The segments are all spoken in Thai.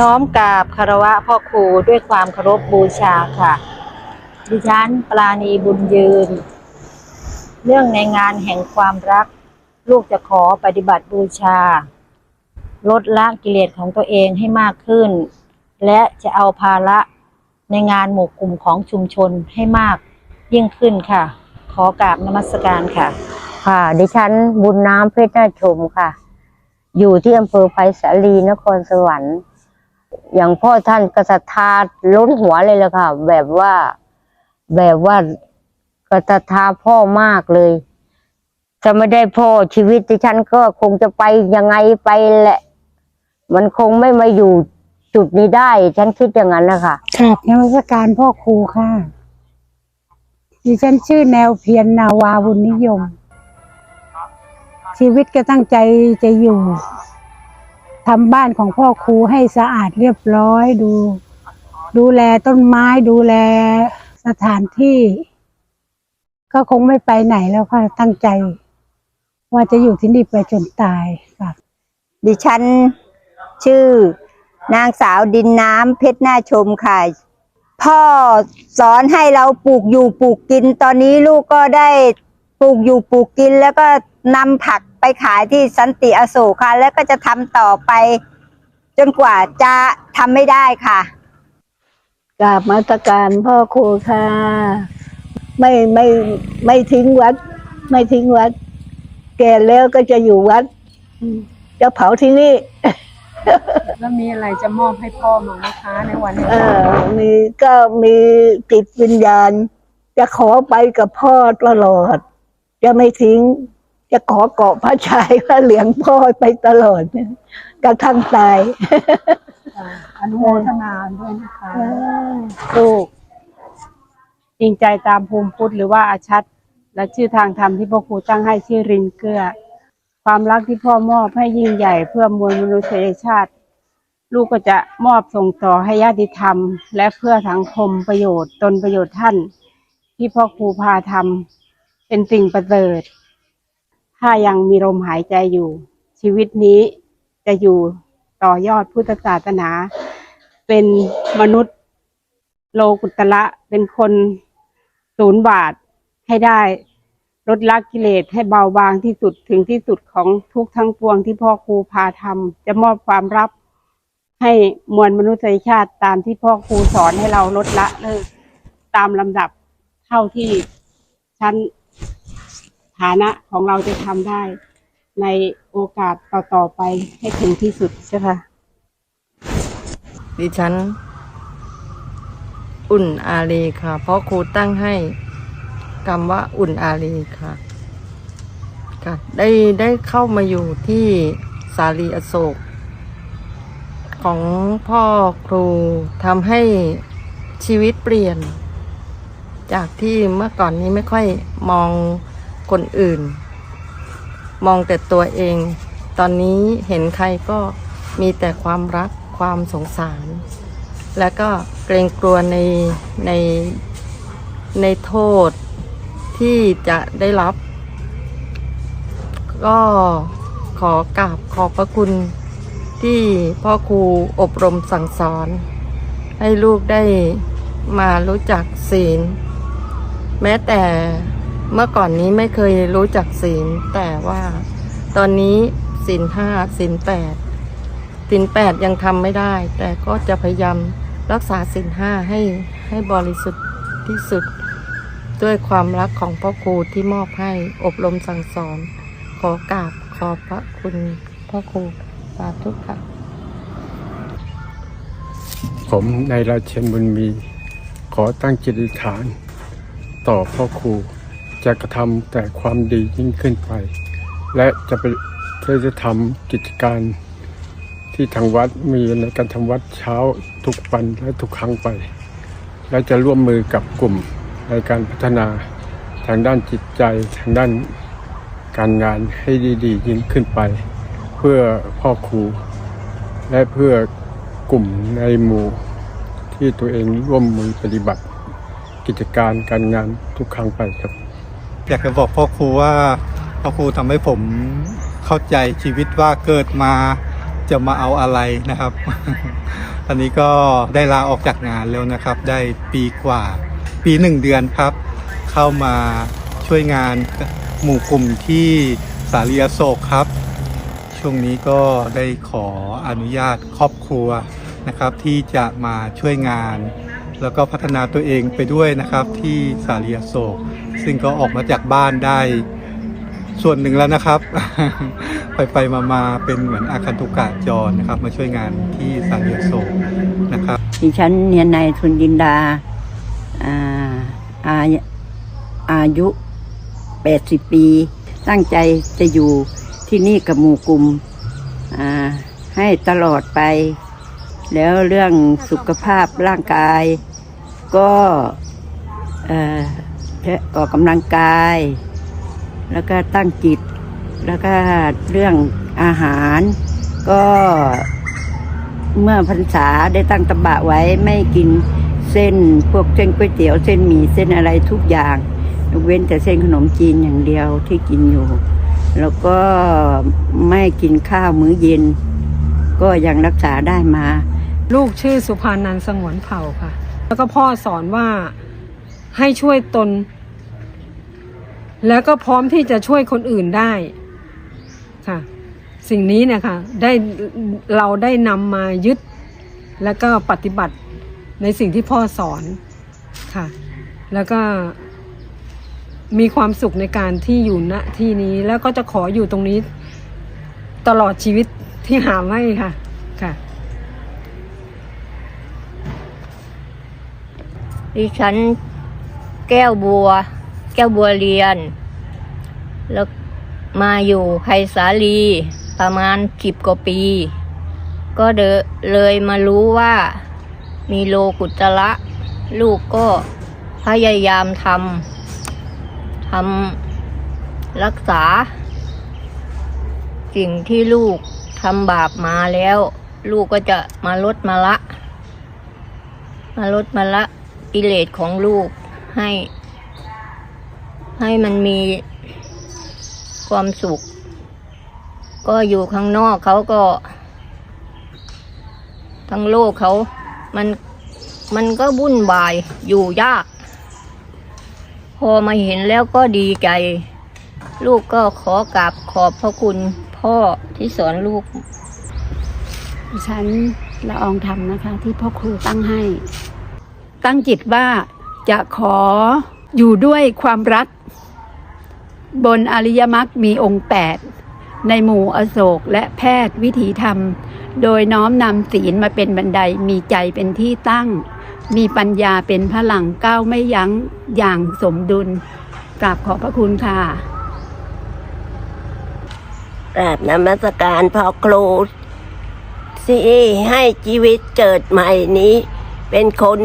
น้อมกราบคารวะพ่อครูด้วยความเคารพบูชาค่ะ ดิฉันปราณีบุญยืน เรื่องในงานแห่งความรัก ลูกจะขอปฏิบัติบูชา ลดละกิเลสของตัวเองให้มากขึ้น และจะเอาภาระในงานหมู่กลุ่มของชุมชนให้มากยิ่งขึ้นค่ะ ขอกราบนมัสการค่ะ ค่ะ ดิฉันบุญน้ำเพชรนาชมค่ะ อยู่ที่อำเภอไผ่สาลีนครสวรรค์ อย่างพ่อท่านกษัตริย์ล้นหัวเลยละค่ะ แบบว่า แบบว่ากษัตริย์พ่อมากเลยจะไม่ได้พ่อชีวิตดิฉันก็คงจะไปยังไงไปแหละ มันคงไม่มาอยู่จุดนี้ได้ ฉันคิดอย่างนั้นนะคะครับนมัสการพ่อครูค่ะดิฉันชื่อแนวเพียรนาวาบุญนิยม ชีวิตก็ตั้งใจจะอยู่ ทำบ้านของพ่อครูให้สะอาดเรียบร้อยดู ดูแลต้นไม้ดูแลสถานที่ ก็คงไม่ไปไหนแล้วค่ะตั้งใจ ว่าจะอยู่ที่นี่ไปจนตายครับดิฉันชื่อนางสาวดินน้ำเพชรหน้าชมค่ะ พ่อสอนให้เราปลูกอยู่ปลูกกิน ตอนนี้ลูกก็ได้ปลูกอยู่ปลูกกิน แล้วก็นำผัก ไปขายที่สันติอโศกค่ะ แล้วก็จะทำต่อไป จนกว่าจะทำไม่ได้ค่ะ กราบมาตรการพ่อครูค่ะ ไม่ไม่ไม่ทิ้งวัด ไม่ทิ้งวัด แก่แล้วก็จะอยู่วัด จะเผาที่นี่ แล้วมีอะไรจะมอบให้พ่อมั้งนะคะในวันนี้เออมีก็มีจิตวิญญาณ จะขอไปกับพ่อตลอด จะไม่ทิ้ง จะขอเกาะพระชายพระเหลืองพ่อไปตลอดกระทั่งตายอนุโมทนาด้วยนะคะลูกจริงใจตามภูมิพุทธหรือว่าอาชัด และชื่อทางธรรมที่พ่อครูตั้งให้ชื่อรินเกลือ ความรักที่พ่อมอบให้ยิ่งใหญ่เพื่อมวลมนุษยชาติ ลูกก็จะมอบส่งต่อให้ญาติธรรม และเพื่อสังคมประโยชน์ตนประโยชน์ท่าน ที่พ่อครูพาทำเป็นสิ่งประเสริฐ ถ้ายังมีลมหายใจอยู่ ชีวิตนี้จะอยู่ต่อยอดพุทธศาสนา เป็นมนุษย์โลกุตละเป็นคนศูนย์บาทให้ได้ลดละกิเลสให้เบาบางที่สุดถึงที่สุดของทุกทั้งปวงที่พ่อครูพาทำจะมอบความรับให้มวลมนุษยชาติตามที่พ่อครูสอนให้เราลดละเลิกตามลำดับเท่าที่ชั้น ฐานะของเราจะทำได้ ในโอกาสต่อๆไปให้ถึงที่สุดใช่ค่ะ ดิฉัน อุ่นอารีค่ะ เพราะครูตั้งให้คำว่าอุ่นอารีค่ะค่ะได้ได้เข้ามาอยู่ที่สาลีอโศก ของพ่อครูทำให้ชีวิตเปลี่ยน จากที่เมื่อก่อนนี้ไม่ค่อยมอง คนอื่น มองแต่ตัวเอง ตอนนี้เห็นใครก็มีแต่ความรักความสงสาร แล้วก็เกรงกลัวในในในโทษที่จะได้รับ ก็ขอกราบขอบพระคุณที่พ่อครูอบรมสั่งสอน ให้ลูกได้มารู้จักศีล แม้แต่ เมื่อก่อนนี้ไม่เคยรู้จักศีล แต่ว่าตอนนี้ศีลห้าศีลแปดสินแปดยังทำไม่ได้ แต่ก็จะพยายามรักษาสินห้าให้ให้บริสุทธิ์ที่สุด ด้วยความรักของพ่อครูที่มอบให้อบรมสั่งสอน ขอกราบขอบพระคุณพ่อครูสาธุค่ะ ผมในราชเชนบุญมี ขอตั้งจิตอธิษฐาน ต่อพ่อครู จะกระทำแต่ความดียิ่งขึ้นไป และจะไปเพื่อจะทำกิจการที่ทางวัดมีในการทำวัดเช้าทุกวันและทุกครั้งไป และจะร่วมมือกับกลุ่มในการพัฒนาทางด้านจิตใจทางด้านการงานให้ดีๆ ยิ่งขึ้นไป เพื่อพ่อครู และเพื่อกลุ่มในหมู่ที่ตัวเองร่วมมือปฏิบัติ กิจการการงานทุกครั้งไปครับ อยากจะบอกพ่อครูว่าพ่อครูทำให้ผมเข้าใจชีวิตว่าเกิดมาจะมาเอาอะไรนะครับ ตอนนี้ก็ได้ลาออกจากงานแล้วนะครับ ได้ปีกว่า ปีหนึ่งเดือนครับ เข้ามาช่วยงานหมู่กลุ่มที่สาลีอโศกครับ ช่วงนี้ก็ได้ขออนุญาตครอบครัวนะครับ ที่จะมาช่วยงาน แล้วก็พัฒนาตัวเองไปด้วยนะครับที่สาลีอโศก ซึ่งก็ออกมาจากบ้านได้ส่วนหนึ่งแล้วนะครับ ไปไปมามาเป็นเหมือนอาคันตุกะจรนะครับ มาช่วยงานที่สาลีอโศกนะครับดิฉันเนียนนายทุนยินดาอาอาอายุ 80 ปี ตั้งใจจะอยู่ที่นี่กับหมู่กลุ่มให้ตลอดไป แล้วเรื่องสุขภาพร่างกาย ก็เอ่อออกกำลังกาย แล้วก็ตั้งจิต แล้วก็เรื่องอาหาร ก็เมื่อพรรษาได้ตั้งตบะไว้ไม่กินเส้นพวกเส้นก๋วยเตี๋ยวเส้นหมี่เส้นอะไรทุกอย่างยกเว้นแต่เส้นขนมจีนอย่างเดียวที่กินอยู่ แล้วก็ไม่กินข้าวมื้อเย็น ก็ยังรักษาได้มา ลูกชื่อสุภานันสงวนเผ่าค่ะ แล้วก็พ่อสอนว่า ให้ช่วยตน แล้วก็พร้อมที่จะช่วยคนอื่นได้ค่ะ สิ่งนี้นี่ยค่ะได้เราได้นำมายึด แล้วก็ปฏิบัติในสิ่งที่พ่อสอนค่ะ แล้วก็มีความสุขในการที่อยู่ณที่นี้ แล้วก็จะขออยู่ตรงนี้ตลอดชีวิตที่หาไม่ค่ะค่ะดิฉัน แก้วบัว แก้วบัวเรียน แล้วมาอยู่ไผ่สาลี ประมาณสิบกว่าปี ก็เดเลยมารู้ว่ามีโลกุตระลูกก็พยายามทำทำรักษา สิ่งที่ลูกทำบาปมาแล้ว ลูกก็จะมาลดมาละ มาลดมาละกิเลสของลูก ให้ ให้มันมีความสุข ก็อยู่ข้างนอกเขาก็ ทั้งโลกเขามันมันก็วุ่นวายอยู่ยาก พอมาเห็นแล้วก็ดีใจ ลูกก็ขอกราบขอบพระคุณพ่อที่สอนลูกดิฉันละอองธรรมนะคะ ที่พ่อครูตั้งให้ ตั้งจิตว่า จะขออยู่ด้วยความรัก บนอริยมรรคมีองค์แปดในหมู่อโศกและแพทย์วิถีธรรม โดยน้อมนำศีลมาเป็นบันไดมีใจเป็นที่ตั้ง มีปัญญาเป็นพลังก้าวไม่ยั้งอย่างสมดุลกราบขอบพระคุณค่ะกราบนมัสการพ่อครูที่ให้ชีวิตเกิดใหม่นี้ เป็นคน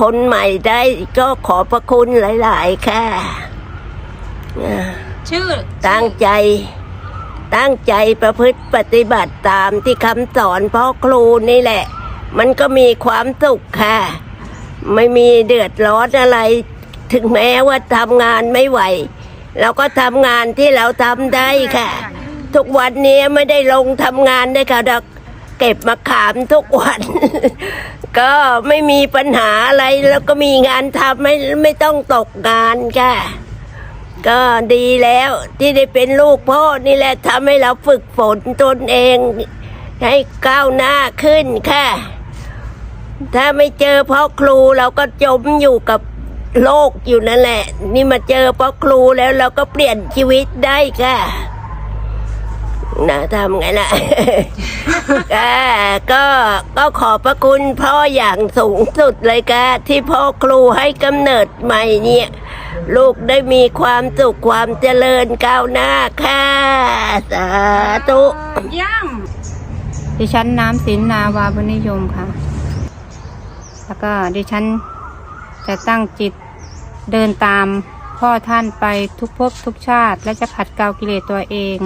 คนใหม่ได้ก็ขอบพระคุณหลาย ๆ ค่ะอ่าชื่อตั้งใจ ตั้งใจประพฤติปฏิบัติตามที่คำสอนพ่อครูนี่แหละ มันก็มีความสุขค่ะ ไม่มีเดือดร้อนอะไร ถึงแม้ว่าทำงานไม่ไหว เราก็ทำงานที่เราทำได้ค่ะ ทุกวันนี้ไม่ได้ลงทำงานได้ค่ะดอกเก็บมะขามทุกวัน ก็ไม่มีปัญหาอะไรแล้วก็มีงานทำไม่ไม่ต้องตกงานค่ะ ก็ดีแล้วที่ได้เป็นลูกพ่อนี่แหละทำให้เราฝึกฝนตนเอง ให้ก้าวหน้าขึ้นค่ะ ถ้าไม่เจอพ่อครูเราก็จมอยู่กับโลกอยู่นั่นแหละ นี่มาเจอพ่อครูแล้วเราก็เปลี่ยนชีวิตได้ค่ะ นะทำไงล่ะ ก็ก็ก็ขอบพระคุณพ่ออย่างสูงสุดเลยค่ะที่พ่อครูให้กำเนิดใหม่เนี่ย ลูกได้มีความสุขความเจริญก้าวหน้าค่ะสาธุดิฉันน้ำศิลนาวาบุญนิยมค่ะ แล้วก็ดิฉันจะตั้งจิตเดินตามพ่อท่านไปทุกภพทุกชาติ และจะขัดเกลากิเลสตัวเอง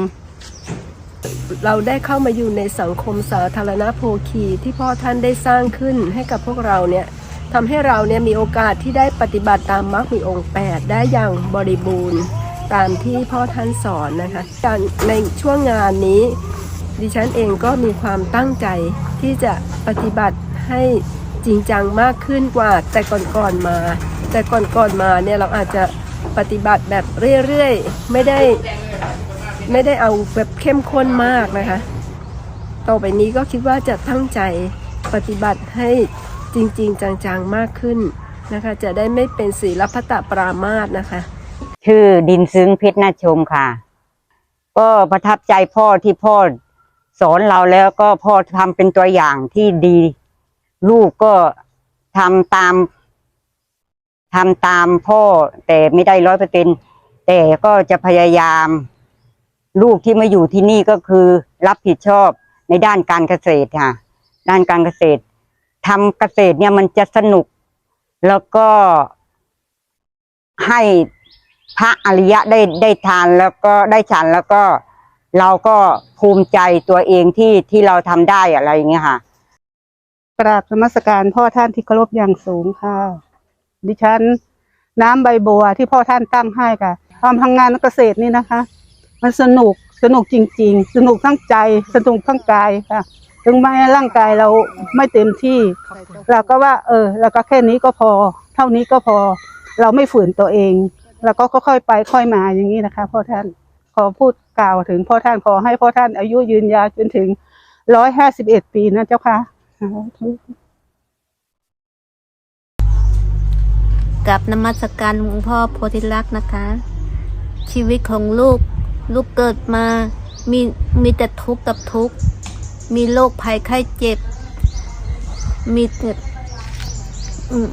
เราได้เข้ามาอยู่ในสังคมสาธารณโภคีที่พ่อท่านได้สร้างขึ้นให้กับพวกเราเนี่ยทำให้เราเนี่ยมีโอกาสที่ได้ปฏิบัติตามมรรคมีองค์ 8 ได้อย่างบริบูรณ์ตามที่พ่อท่านสอนนะคะการในช่วงงานนี้ ดิฉันเองก็มีความตั้งใจที่จะปฏิบัติให้จริงจังมากขึ้นกว่าแต่ก่อนๆมา แต่ก่อนๆมาเนี่ยเราอาจจะปฏิบัติแบบเรื่อยๆ ไม่ได้ ไม่ได้เอาแบบเข้มข้นมากนะคะ ต่อไปนี้ก็คิดว่าจะตั้งใจปฏิบัติให้จริง ๆ จังๆมากขึ้นนะคะ จะได้ไม่เป็นศีลพัตตปรามาสนะคะ ชื่อดินซึ้งเพชรนาชมค่ะ ก็ประทับใจพ่อที่พ่อสอนเราแล้วก็พ่อทำเป็นตัวอย่างที่ดี ลูกก็ทำตามทำตามพ่อแต่ไม่ได้ร้อยเปอร์เซ็นแต่ก็จะพยายาม ลูกที่มาอยู่ที่นี่ก็คือรับผิดชอบในด้านการเกษตรค่ะ ด้านการเกษตรทำเกษตรเนี่ยมันจะสนุก แล้วก็ให้พระอริยะได้ได้ทานแล้วก็ได้ฉันแล้วก็เราก็ภูมิใจตัวเองที่ที่เราทำได้อะไรอย่างเงี้ยค่ะกราบนมัสการพ่อท่านที่เคารพอย่างสูงค่ะ ดิฉัน น้ำใบบัวที่พ่อท่านตั้งให้ค่ะความทำงานเกษตรนี่นะคะ มันสนุกสนุกจริง ๆ สนุกทั้งใจสนุกทั้งกายค่ะ ถึงแม้ร่างกายเราไม่เต็มที่ เราก็ว่า เออเราก็แค่นี้ก็พอ เท่านี้ก็พอ เราไม่ฝืนตัวเองแล้วก็ค่อยๆไปค่อยมาอย่างนี้นะคะพ่อท่านขอพูดกล่าวถึงพ่อท่านขอให้พ่อท่านอายุยืนยาวจนถึงร้อยห้าสิบเอ็ดปีนะเจ้าค่ะกับนมัสการหลวงพ่อโพธิลักษณ์นะคะ ชีวิตของลูก ลูกเกิดมามีมีแต่ทุกข์กับทุกข์ มีโรคภัยไข้เจ็บ มีแต่อืม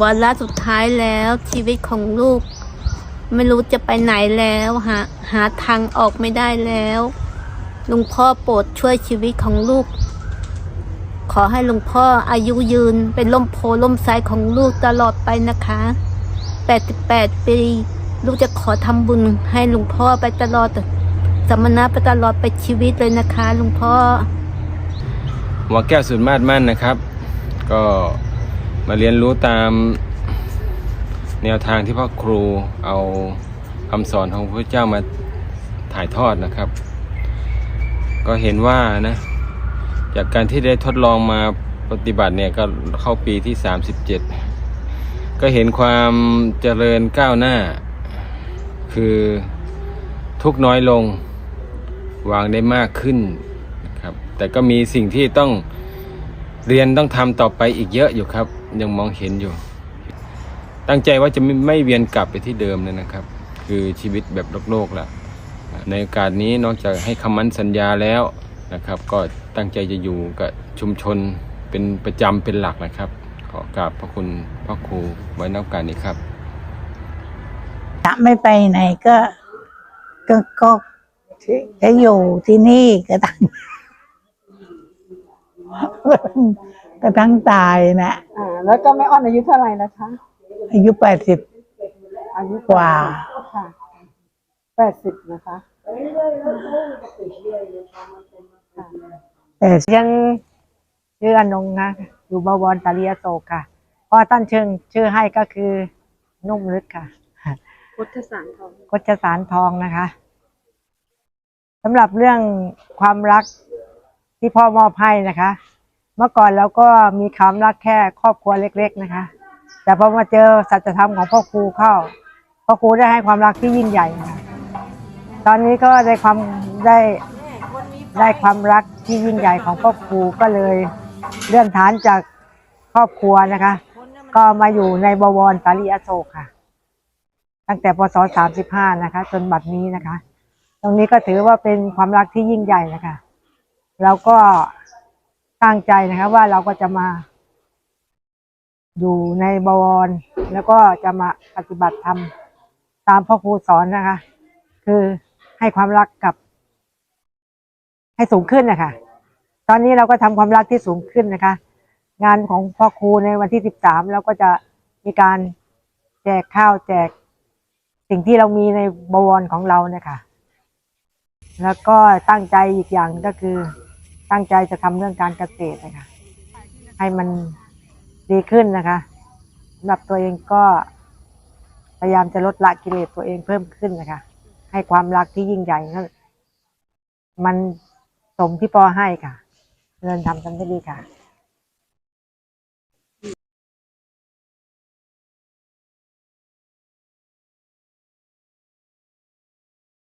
วาระสุดท้ายแล้วชีวิตของลูก ไม่รู้จะไปไหนแล้วหาหาทางออกไม่ได้แล้วหลวงพ่อโปรดช่วยชีวิตของลูก ขอให้หลวงพ่ออายุยืนเป็นล่มโพล่มไทรของลูกตลอดไปนะคะ 88 ปี ลูกจะขอทำบุญให้หลวงพ่อไปตลอดสมณะไปตลอดไปชีวิตเลยนะคะหลวงพ่อหมอแก้วสุดมาดมั่นนะครับ ก็มาเรียนรู้ตามแนวทางที่พ่อครูเอาคำสอนของพระเจ้ามาถ่ายทอดนะครับ ก็เห็นว่านะ จากการที่ได้ทดลองมาปฏิบัติเนี่ยก็เข้าปีที่ 37 ก็เห็นความเจริญก้าวหน้า คือทุกน้อยลงวางได้มากขึ้นนะครับ แต่ก็มีสิ่งที่ต้องเรียนต้องทำต่อไปอีกเยอะอยู่ครับ ยังมองเห็นอยู่ ตั้งใจว่าจะไม่ไม่เวียนกลับไปที่เดิมเลยนะครับ คือชีวิตแบบโลกๆแล้วในโอกาสนี้นอกจากให้คำมั่นสัญญาแล้วนะครับ ก็ตั้งใจจะอยู่กับชุมชนเป็นประจำเป็นหลักนะครับ ขอกราบพระคุณพระครูไว้นโอกาสนี้ครับะไม่ไปไหนก็ ก็ก็จะอยู่ที่นี่ก็ตั้งก็ตั้งตายนะอ่าแล้วก็แม่อ้อนอายุเท่าไหร่นะคะ อายุแปดสิบอายุกว่าค่ะแปดสิบนะคะแต่ฉันชื่ออนงนะอยู่บวรตาลียโศกค่ะเพราะตั้นชื่อชื่อให้ก็คือนุ่มลึกค่ะ พุทธสารทองกจสารทองนะคะสำหรับเรื่องความรักที่พ่อมอบให้นะคะ เมื่อก่อนเราก็มีความรักแค่ครอบครัวเล็ก ๆ นะคะ แต่พอมาเจอสัจธรรมของพ่อครูเข้าพ่อครูได้ให้ความรักที่ยิ่งใหญ่ค่ะตอนนี้ก็ได้ความได้ได้ความรักที่ยิ่งใหญ่ของพ่อครูก็เลยเลื่อนฐานจากครอบครัวนะคะ ก็มาอยู่ในบวรสารีอโศกค่ะ ตั้งแต่พศสามสิบห้านะคะ จนบัดนี้นะคะ ตรงนี้ก็ถือว่าเป็นความรักที่ยิ่งใหญ่นะคะเราก็ตั้งใจนะคะว่าเราก็จะมา อยู่ในบวร แล้วก็จะมาปฏิบัติธรรมตามพ่อครูสอนนะคะ คือให้ความรักกับ ให้สูงขึ้นนะคะตอนนี้เราก็ทำความรักที่สูงขึ้นนะคะ งานของพ่อครูในวันที่สิบสามเราก็จะมีการแจกข้าวแจก สิ่งที่เรามีในบวรของเราเนี่ยค่ะ แล้วก็ตั้งใจอีกอย่างก็คือ ตั้งใจจะทำเรื่องการเกษตรนะคะ ให้มันดีขึ้นนะคะสำหรับตัวเองก็พยายามจะลดละกิเลสตัวเองเพิ่มขึ้นนะคะ ให้ความรักที่ยิ่งใหญ่นั้นมันสมที่พ่อให้ค่ะเริญทำสำเร็จดีค่ะ